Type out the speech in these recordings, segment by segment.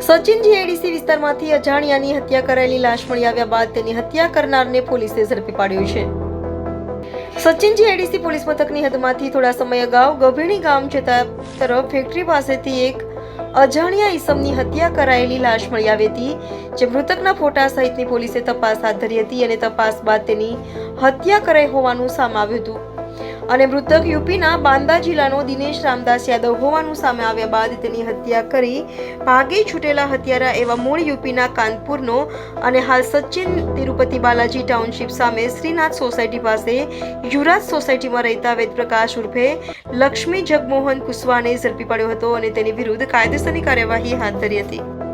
Sachin GIDC વિસ્તારમાંથી અજાણ્યાની હત્યા કરાયેલી લાશ મળી આવ્યા બાદ તેની હત્યા કરનારને પોલીસે ઝડપી પાડ્યો છે. સચિન જીઆઈડીસી પોલીસ મથકની હદમાંથી થોડા સમય અગાઉ ગભીણી ગામ જતા તરફ ફેક્ટરી પાસેથી એક અજાણ્યા ઈસમની હત્યા કરાયેલી લાશ મળી આવી હતી, જે મૃતકના ફોટા સહિતની પોલીસે તપાસ હાથ ધરી હતી અને તપાસ બાદ તેની હત્યા કરાઈ હોવાનું સામે આવ્યું હતું. અને મૃતક યુપીના બાંદા જિલ્લાનો દિનેશ રામદાસ યાદવ હોવાનું સામે આવ્યા બાદ તેની હત્યા કરી ભાગે છૂટેલા હત્યારા એવા મૂળ યુપીના કાનપુરનો અને હાલ સચિન તિરુપતિ બાલાજી ટાઉનશીપ સામે શ્રીનાથ સોસાયટી પાસે યુવરાજ સોસાયટીમાં રહેતા વેદપ્રકાશ ઉર્ફે લક્ષ્મી જગમોહન કુશવાને ઝડપી પડ્યો હતો અને તેની વિરુદ્ધ કાયદેસરની કાર્યવાહી હાથ ધરી હતી.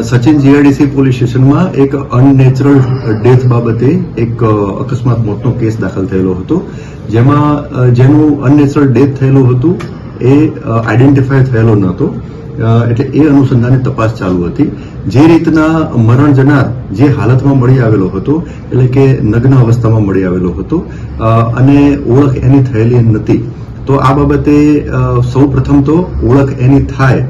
સચિન જીઆઈડીસી પોલીસ સ્ટેશનમાં એક અનનેચરલ ડેથ બાબતે એક અકસ્માત મોતનો કેસ દાખલ થયેલો હતો. જેમાં જેનું અનનેચરલ ડેથ થયેલું હતું એ આઈડેન્ટિફાય થયેલો નહોતો. એટલે એ અનુસંધાને તપાસ ચાલુ હતી. જે રીતના મરણ જનાર જે હાલતમાં મળી આવેલો હતો, એટલે કે નગ્ન અવસ્થામાં મળી આવેલો હતો અને ઓળખ એની થયેલી નથી. તો આ બાબતે સૌ પ્રથમ તો ઓળખ એની થાય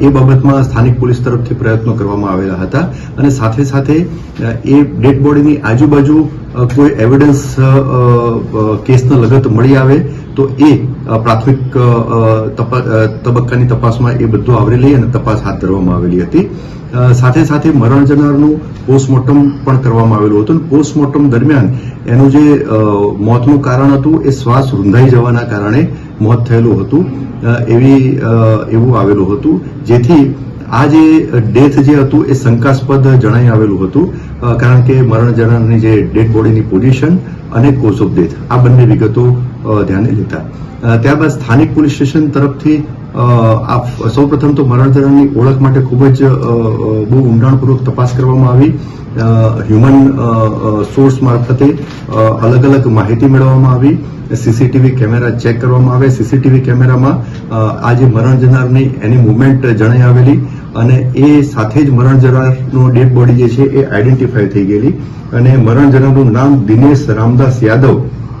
એ બાબતમાં સ્થાનિક પોલીસ તરફથી પ્રયત્નો કરવામાં આવેલા હતા અને સાથે સાથે એ ડેડ બોડીની આજુબાજુ કોઈ એવિડન્સ કેસના લગત મળી આવે તો એ પ્રાથમિક તબક્કાની તપાસમાં એ બધું આવરી લઈ અને તપાસ હાથ ધરવામાં આવેલી હતી. સાથે સાથે મરણ જનારનું પોસ્ટમોર્ટમ પણ કરવામાં આવેલું હતું. પોસ્ટમોર્ટમ દરમિયાન એનું જે મોતનું કારણ હતું એ શ્વાસ રૂંધાઈ જવાના કારણે મોત થયેલું હતું. એવી એવું આવેલું હતું. જેથી આ જે ડેથ જે હતું એ શંકાસ્પદ જણાઈ આવેલું હતું. કારણ કે મરણ જનારની જે ડેડ બોડીની પોઝિશન અને કોઝ ઓફ ડેથ આ બંને વિગતો ધ્યાને લેતા. ત્યારબાદ સ્થાનિક પોલીસ સ્ટેશન તરફથી સૌ પ્રથમ તો મરણ જનારની ઓળખ માટે ખૂબ જ બહુ ઊંડાણપૂર્વક તપાસ કરવામાં આવી. હ્યુમન સોર્સ મારફતે અલગ અલગ માહિતી મેળવવામાં આવી. સીસીટીવી કેમેરા ચેક કરવામાં આવે. સીસીટીવી કેમેરામાં આ જે મરણ જનારની એની મુવમેન્ટ જણાઈ આવેલી અને એ સાથે જ મરણ જનારનો ડેડ બોડી જે છે એ આઈડેન્ટિફાઈ થઈ ગયેલી. અને મરણ જનારનું નામ દિનેશ રામદાસ યાદવ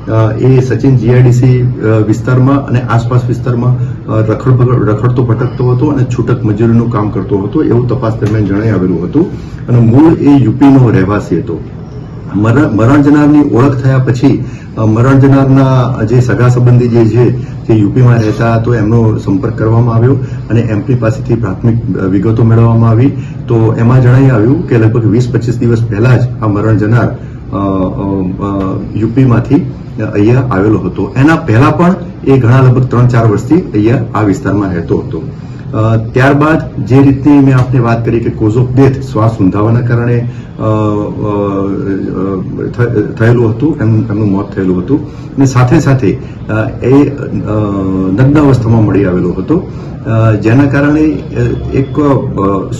એ સચિન જીઆઈડીસી વિસ્તારમાં અને આસપાસ વિસ્તારમાં રખડ રખડતો ભટકતો હતો અને છૂટક મજૂરીનું કામ કરતો હતો એવું તપાસ દરમિયાન જણાઈ આવેલું હતું. અને મૂળ એ યુપીનો રહેવાસી હતો. મરણ જનારની ઓળખ થયા પછી મરણ જનારના જે સગા સંબંધી જે છે, જે યુપીમાં રહેતા તો એમનો સંપર્ક કરવામાં આવ્યો અને એમપી પાસેથી પ્રાથમિક વિગતો મેળવવામાં આવી. તો એમાં જણાઈ આવ્યું કે લગભગ વીસ પચીસ દિવસ પહેલા જ આ મરણ જનાર યુપીમાંથી અહીંયા આવેલો હતો. એના પહેલા પણ એ ઘણા લગભગ ત્રણ ચાર વર્ષથી અહીંયા આ વિસ્તારમાં રહેતો હતો. ત્યારબાદ જે રીતની મેં આપને વાત કરી કે કોઝ ઓફ ડેથ શ્વાસ ઊંધાવાના કારણે થયેલું હતું, એમ, એમનું મોત થયેલું હતું. અને સાથે સાથે એ નગ્નાવસ્થામાં મળી આવેલો હતો. જેના કારણે એક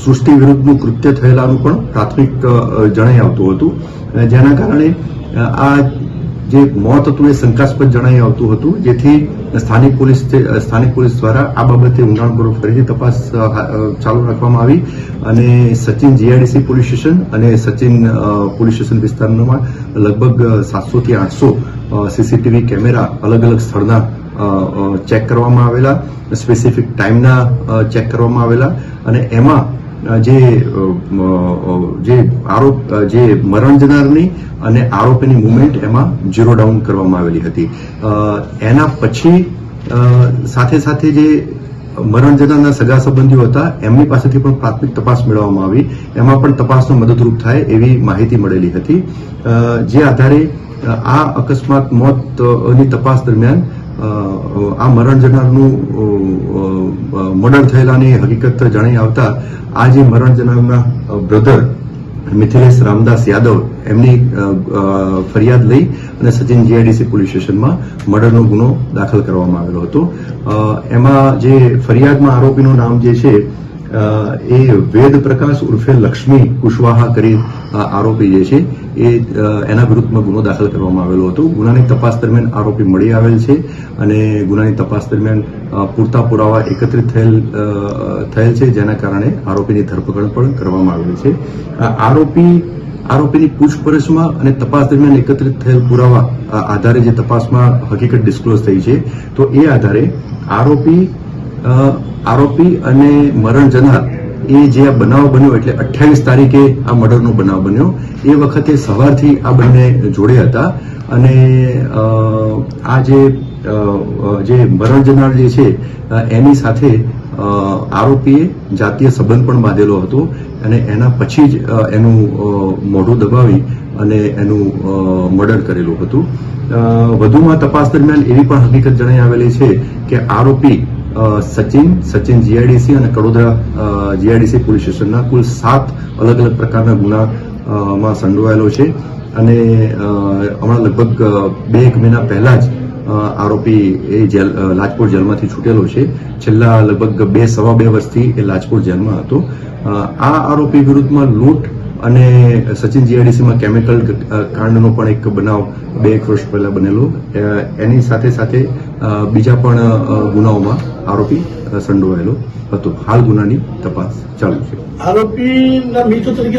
સૃષ્ટિ વિરુદ્ધનું કૃત્ય થયેલાનું પણ પ્રાથમિક જણાઈ આવતું હતું. જેના કારણે આ જે મોત હતું એ શંકાસ્પદ જણાઈ આવતું હતું, જેથી સ્થાનિક પોલીસ સ્થાનિક પોલીસ દ્વારા આ બાબતે ઊંડાણપૂર્વક ફરીથી તપાસ ચાલુ રાખવામાં આવી. અને સચિન જીઆઈડીસી પોલીસ સ્ટેશન અને સચિન પોલીસ સ્ટેશન વિસ્તારમાં લગભગ સાતસો થી આઠસો સીસીટીવી કેમેરા અલગ અલગ સ્થળના ચેક કરવામાં આવેલા, સ્પેસિફિક ટાઈમના ચેક કરવામાં આવેલા. અને એમાં જે જે આરોપ જે મરણ જનારની અને આરોપીની મુવમેન્ટ એમાં ઝીરો ડાઉન કરવામાં આવેલી હતી. એના પછી સાથે સાથે જે મરણ જનારના સગા સંબંધીઓ હતા, એમની પાસેથી પણ પ્રાથમિક તપાસ મેળવવામાં આવી. એમાં પણ તપાસનો મદદરૂપ થાય એવી માહિતી મળેલી હતી. જે આધારે આ અકસ્માત મોતની તપાસ દરમિયાન આ મરણ જનારનું મર્ડર થયેલાની હકીકત જાણી આવતા આ જે મરણ જનારના બ્રધર મિથિલેશ રામદાસ યાદવ એમની ફરિયાદ લઈ અને સચિન જીઆઈડીસી પોલીસ સ્ટેશનમાં મર્ડરનો ગુનો દાખલ કરવામાં આવેલો હતો. એમાં જે ફરિયાદમાં આરોપીનું નામ જે છે એ વેદ પ્રકાશ ઉર્ફે લક્ષ્મી કુશવાહા કરી આરોપી જે છે, એ એના વિરુદ્ધમાં ગુનો દાખલ કરવામાં આવેલો હતો. ગુનાની તપાસ દરમિયાન આરોપી મળી આવેલ છે અને ગુનાની તપાસ દરમિયાન પૂરતા પુરાવા એકત્રિત થયેલ થયેલ છે, જેના કારણે આરોપીની ધરપકડ પણ કરવામાં આવેલી છે. આરોપી, આરોપીની પૂછપરછમાં અને તપાસ દરમિયાન એકત્રિત થયેલ પુરાવા આધારે જે તપાસમાં હકીકત ડિસ્ક્લોઝ થઈ છે, તો એ આધારે આરોપી આરોપી અને મરણ જનાર એ જે આ બનાવ બન્યો એટલે અઠ્યાવીસ તારીખે આ મર્ડરનો બનાવ બન્યો. એ વખતે સવારથી આ બંને જોડે હતા અને આ જે જે મરણ જનાર જે છે એની સાથે આરોપીએ જાતીય સંબંધ પણ બાંધેલો હતો અને એના પછી જ એનું મોઢું દબાવી અને એનું મર્ડર કરેલું હતું. વધુમાં તપાસ દરમિયાન એવી પણ હકીકત જણાઈ આવેલી છે કે આરોપી સચિન સચિન જીઆઈડીસી અને કડોદરા જીઆઈડીસી પોલીસ સ્ટેશનના કુલ સાત અલગ અલગ પ્રકારના ગુના માં સંડોવાયેલો છે. અને હમણાં લગભગ બે એક મહિના પહેલા જ આરોપી એ જેલ લાજપોર જેલમાંથી છૂટેલો છે. છેલ્લા લગભગ બે, સવા બે વર્ષથી એ લાજપોર જેલમાં હતો. આ આરોપી વિરુદ્ધમાં લૂંટ અને સચિન જીઆઈડીસીમાં કેમિકલ કાંડનો પણ એક બનાવ બે એક વર્ષ પહેલા બનેલો. એની સાથે સાથે બીજા પણ ગુનાઓમાં આરોપી સંડોવાયેલો હતો. હાલ ગુનાની તપાસ ચાલુ છે. આરોપીના મિત્રો તરીકે